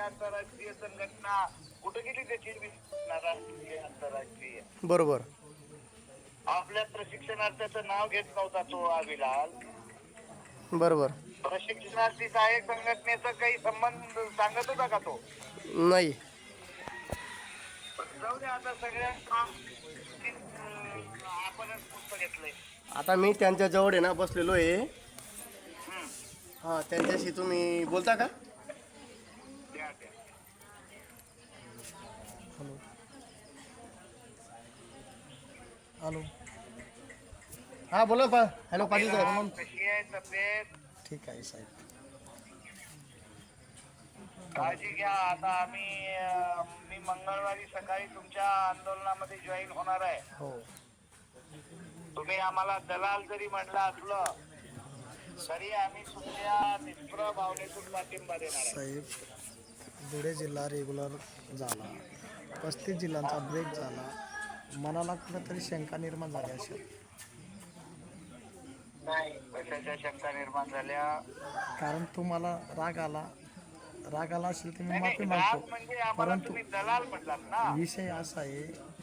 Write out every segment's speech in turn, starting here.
आंतरराष्ट्रीय संघटना कुठे गेली त्याची? राष्ट्रीय आंतरराष्ट्रीय. बरोबर. आपल्या प्रशिक्षणार्थ्याचं नाव घेत नव्हता तो अभिलाल. बरोबर. प्रशिक्षणार्थी सहाय्यक संघटनेचा काही संबंध सांगत होता का तो? नाही. जाऊ दे आता सगळ्या आपणच पुस्तक घेतलंय. आता मी त्यांच्या जवळ आहे ना बसलेलो आहे. हां त्यांच्याशी तुम्ही बोलता का? हॅलो. हां बोला पा. हॅलो पाटील साहेब कशी आहे तब्येत? ठीक आहे साहेब. काळजी घ्या. आता आम्ही अं, मी मंगळवारी सकाळी तुमच्या आंदोलनामध्ये जॉईन होणार आहे. हो. तुम्ही आम्हाला दलाल जरी म्हटलं असलं तरी आम्ही तुमच्या निष्प्र भावनेतून पाठिंबा देणार आहे. साहेब धुळे जिल्हा रेग्युलर झाला. पस्तीस जिल्ह्यांचा ब्रेक झाला. मनाला कुठेतरी शंका निर्माण झाली असेल. कशाच्या शंका निर्माण झाल्या. कारण तुम्हाला राग आला. राग आला असेल तर मी नाही, माफी नाही, राग मागतो म्हणजे आम्हाला परंतु तुम्ही दलाल म्हटलात ना. विषय असा आहे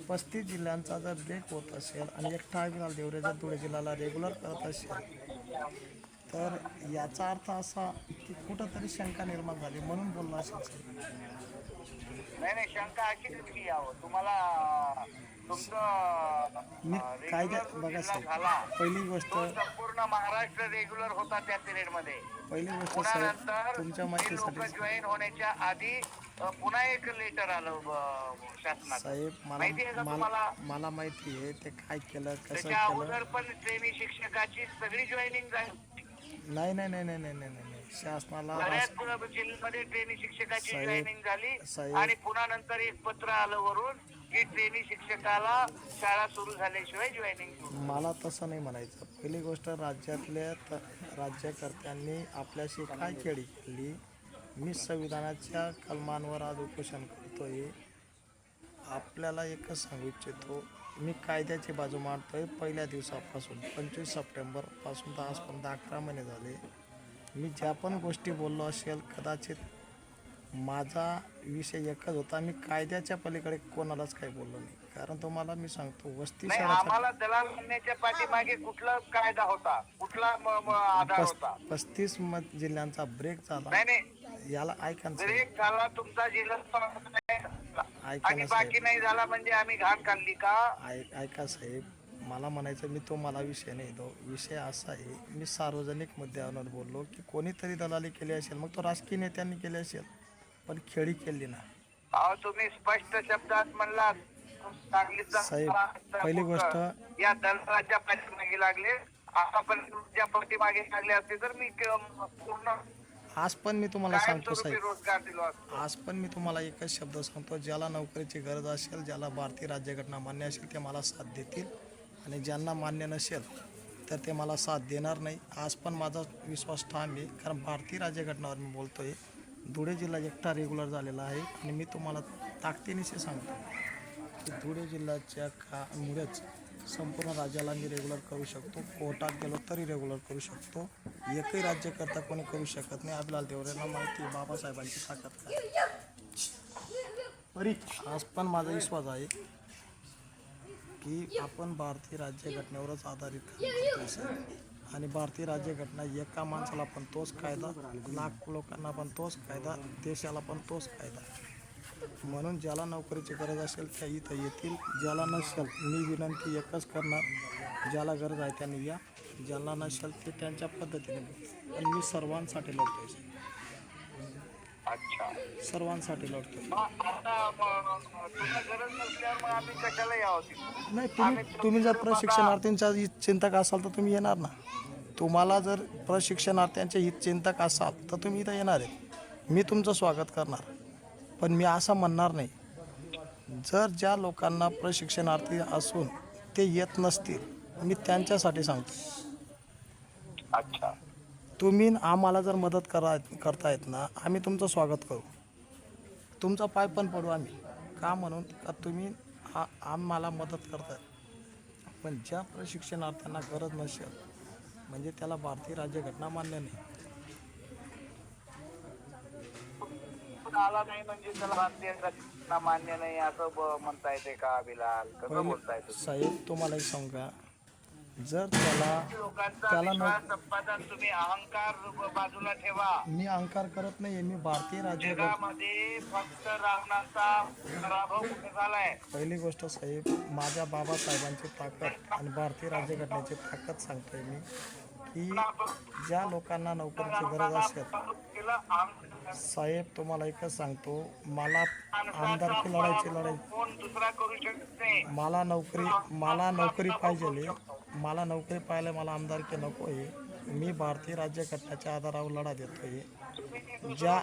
पस्तीस जिल्ह्यांचा जर ब्रेक होत असेल आणि एकटा अभिलाल देवरे जर धुळे जिल्ह्याला रेग्युलर करत असेल तर याचा अर्थ असा की कुठंतरी शंका निर्माण झाली म्हणून बोलला असेल. नाही नाही शंका अशी यावं. तुम्हाला मी काय काय बघा सर. पहिली गोष्ट संपूर्ण महाराष्ट्र रेग्युलर होता त्या पिरियडमध्ये. पहिली गोष्ट तुमच्या माहितीसाठी जॉईन होण्याच्या आधी पुन्हा एक लेटर आलं साहेब मला मला माहिती आहे ते काय केलं कसं अगोदर पण ट्रेनी शिक्षकाची सगळी जॉईनिंग झाली नाही नाही नाही नाही नाही नाही नाही. शासनाला जिल्ह्यामध्ये ट्रेनी शिक्षकाची जॉईनिंग झाली. आणि पुन्हा नंतर एक पत्र आलं वरून की ट्रेनी शिक्षकाला शाळा सुरू झाल्याशिवाय जॉईनिंग मला तसं नाही म्हणायचं. पहिली गोष्ट राज्यातल्या त- राज्यकर्त्यांनी आपल्याशी काय खेळी केली मी संविधानाच्या कलमांवर आज उपोषण करतोय. आपल्याला एकच सांगू इच्छितो मी कायद्याची बाजू मांडतोय. पहिल्या दिवसापासून पंचवीस सप्टेंबरपासून तर आजपर्यंत अकरा महिने झाले. मी ज्या पण गोष्टी बोललो असेल कदाचित माझा विषय एकच होता मी कायद्याच्या पलीकडे कोणालाच काही बोललो नाही. कारण तुम्हाला मी सांगतो वस्ती नाही शाळेचा आम्हाला दलाल म्हणण्याच्या पाठीमागे कुठला कायदा होता? कुठला म- म- आधार पस होता? पस्तीस जिल्ह्यांचा ब्रेक झाला. नाही नाही. याला ऐका ना साहेब. झाला तुमचा जिल्हा ऐका आणि ना बाकी साहेब नाही झाला म्हणजे आम्ही घाण काढली का? ऐ- ऐका साहेब मला म्हणायचं मी तो मला विषय नाही तो विषय असा आहे मी सार्वजनिक मुद्द्यावर बोललो की कोणीतरी दलाली केली असेल मग तो राजकीय नेत्यांनी केली असेल. पण खेळी केली ना. अहो तुम्ही स्पष्ट शब्दात म्हणला सांगलीचा साहेब, महाराष्ट्र पहिली गोष्ट- या दलाच्या पाठीमागे लागले. आतापर्यंत तुमच्या पाठीमागे लागले असते तर मी क- पूर्ण आज पण मी तुम्हाला सांगतो कायमस्वरूपी साहेब. रोजगार दिलो असतो? आज पण मी तुम्हाला एकच शब्द सांगतो. ज्याला नोकरीची गरज असेल ज्याला भारतीय राज्यघटना मान्य असेल ते मला साथ देतील. आणि ज्यांना मान्य नसेल तर ते मला साथ देणार नाही. आज पण माझा विश्वास ठाम आहे. कारण भारतीय राज्यघटनावर मी बोलतो आहे धुळे जिल्हा एकटा रेग्युलर झालेला आहे आणि मी तुम्हाला ताकदीनिशी सांगतो. की धुळे जिल्ह्याच्या कामुळेच संपूर्ण राज्याला मी रेग्युलर करू शकतो. कोर्टात गेलो तरी रेग्युलर करू शकतो. एकही राज्यकर्ता कोणी करू शकत नाही. आपल्याला देवऱ्यांना माहिती आहे बाबासाहेबांची ताकद काय आज पण माझा विश्वास आहे की आपण भारतीय राज्यघटनेवरच आधारित काम आणि भारतीय राज्यघटना एका माणसाला पण तोच कायदा लाख लोकांना पण तोच कायदा देशाला पण तोच कायदा. म्हणून ज्याला नोकरीची गरज असेल त्या इथं येतील. ज्याला नसेल मी विनंती एकच करणार ज्याला गरज आहे त्यांनी या. ज्याला नसेल ते त्यांच्या पद्धतीने पण मी सर्वांसाठी लढतोय. अच्छा. सर्वांसाठी लढतोय मग आता म- तुला गरज नसल्यावर मग आम्ही कशाला यावं तिथे? नाही तुम्ही तुम्ही जर प्रशिक्षणार्थींच्या हित चिंतक असाल तर तुम्ही येणार ना. तुम्हाला जर प्रशिक्षणार्थ्यांचे हित चिंतक असाल तर तुम्ही इथं येणार आहे. मी तुमचं स्वागत करणार. पण मी असं म्हणणार नाही. जर ज्या लोकांना प्रशिक्षणार्थी असून ते येत नसतील मी त्यांच्यासाठी सांगतो. अच्छा. तुम्ही आम्हाला जर मदत करा करतायत ना आम्ही तुमचं स्वागत करू. तुमचा पाय पण पडू आम्ही. का म्हणून? का तुम्ही आ आम्हाला मदत करताय? पण ज्या प्रशिक्षणार्थ्यांना गरज नसेल म्हणजे त्याला भारतीय राज्यघटना मान्य नाही. आला नाही म्हणजे त्याला भारतीय घटना मान्य नाही असं म्हणता येते का बिलाल कसं बोलताय साहेब तुम्हाला एक सांगू का? जर त्याला त्याला न- संपादन तुम्ही अहंकार बाजूला ठेवा. मी अंकार करत नाही मी भारतीय राज्य जगामध्ये फक्त रावणाचा पराभव कुठे झालाय? पहिली गोष्ट साहेब माझ्या बाबासाहेबांची ताकद आणि भारतीय राज्यघटनेची ताकद सांगतोय मी की ज्या लोकांना नोकरीची गरज असेल केलं साहेब तुम्हाला एकच सांगतो मला आमदारकी लढायची लढाई. मला नोकरी मला नोकरी पाहिजे मला नोकरी पाहिजे मला आमदारकी नको आहे मी भारतीय राज्यघटनेच्या आधारावर लढा देतोय तुम्ही ज्या-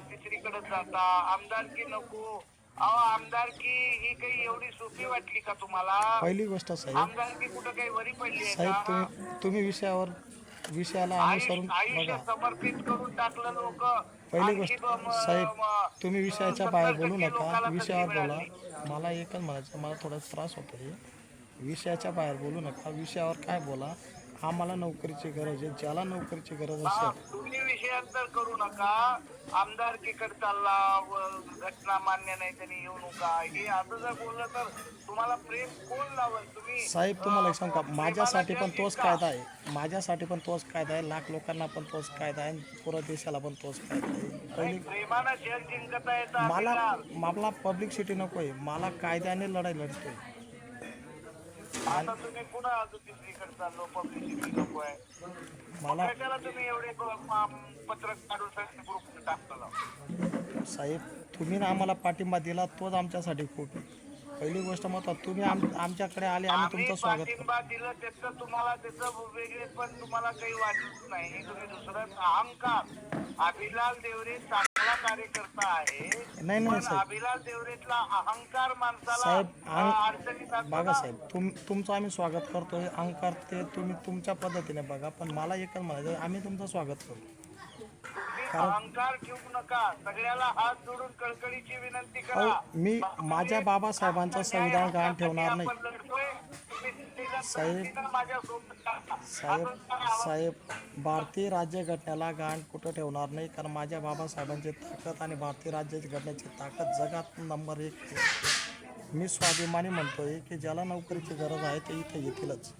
तिसरीकडे जाता आमदारकी नको अहो आमदारकी ही काही एवढी सोपी वाटली का तुम्हाला पहिली गोष्ट साहेब आमदारकी कुठं काही वरी पडली साहेब तुम्ही तुम्ही विषयावर विषयाला अनुसरून समर्पित करून टाकलं लोक. पहिली गोष्ट साहेब तुम्ही विषयाच्या बाहेर बोलू नका. विषयावर बोला. मला एकच म्हणायचं मला थोडा त्रास होतोय. विषयाच्या बाहेर बोलू नका. विषयावर काय बोला? आम्हाला नोकरीची गरज आहे. ज्याला नोकरीची गरज असेल विषयांतर करू नका. आमदारकीकडे चालला घटना मान्य नाही त्यांनी येऊ नका. हे असं जर बोललं तर तुम्हाला प्रेम कोण लावल तुम्ही? साहेब तुम्हाला एक सांगू का? अं, माझ्यासाठी पण तोच कायदा आहे. माझ्यासाठी पण तोच कायदा आहे. लाख लोकांना पण तोच कायदा आहे. पुऱ्या देशाला पण तोच कायदा आहे. पहिली प्रेमानं जिंकता मला पब्लिक सिटी नको आहे. मला कायद्याने लढाई लढतोय. आता तुम्ही पुन्हा अजून तिसरीकडे चाललो? पब्लिसिटी नको आहे. कशाला तुम्ही एवढे पत्रक काढून ग्रुप टाकलं साहेब तुम्ही ना आम्हाला पाठिंबा दिला तोच आमच्यासाठी खूप आहे. पहिली गोष्ट मग तुम्ही आम आमच्याकडे आले आम्ही तुमचं स्वागत करतो पाठिंबा दिलं त्याचं तुम्हाला त्याचं वेगळे पण तुम्हाला काही वाटत नाही. तुम्ही दुसरं अहंकार. अभिलाल देवरे चांगला कार्यकर्ता आहे नाही नाही पण साहेब. अभिलाल देवरेतला अहंकार माणसाला साहेब, अं, अहं- अडचणीत आणतो बघा ना. साहेब तुम तुमचं आम्ही स्वागत करतोय. अंकार ते तुम्ही तुमच्या पद्धतीने बघा पण मला एकच म्हणायचं आम्ही तुमचं स्वागत करू तुम्ही अहंकार ठेवू नका सगळ्याला हात जोडून कळकळीची विनंती करा अहो मी माझ्या बाबासाहेबांचं संविधान गहाण ठेवणार नाही आपण लढतोय. तुम्ही तिघं- साहेब- तिघं माझ्यासोबत करा. साहेब साहेब भारतीय राज्यघटनेला गहाण कुठं ठेवणार नाही कारण माझ्या बाबासाहेबांची ताकद आणि भारतीय राज्यघटनेची ताकद जगात नंबर एक आहे. मी स्वाभिमानी म्हणतोय की ज्याला नोकरीची गरज आहे ते इथे येतीलच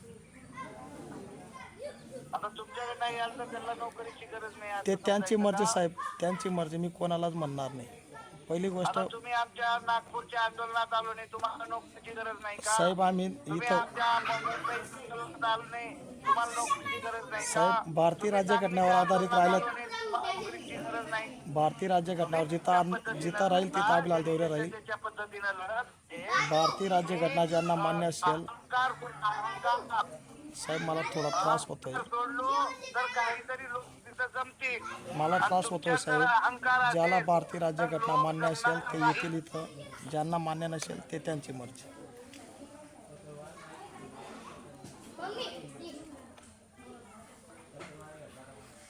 तुमच्याकडे नाही आलं तर त्यांना नोकरीची गरज नाही. असं ते त्यांची समजायचं मर्जी? साहेब त्यांची मर्जी मी कोणालाच म्हणणार नाही. पहिली गोष्ट आता तुम्ही आमच्या नागपूरच्या आंदोलनात आलो नाही तुम्हाला नोकरीची गरज नाही का? साहेब आम्ही तुम्ही इथं आमच्या मुंबईत आंदोलनात आलो नाही तुम्हाला नोकरीची गरज नाही का? साहेब भारतीय राज्यघटनेवर आधारित राहिलं आलो नाही, तुम्हाला नोकरीची गरज नाही. भारतीय राज्यघटनेवर जिथं आम- जिथं राहील तिथं अभिलाल देवरे राहील. त्याच्या पद्धतीनं लढत भारतीय राज्यघटना ज्यांना मान्य असेल अहंकार अहंकार साहेब मला थोडा त्रास होतोय. मला त्रास होतोय साहेब. ज्याला भारतीय राज्यघटना मान्य असेल ते येतील इथं. ज्यांना मान्य नसेल ते त्यांची मर्जी.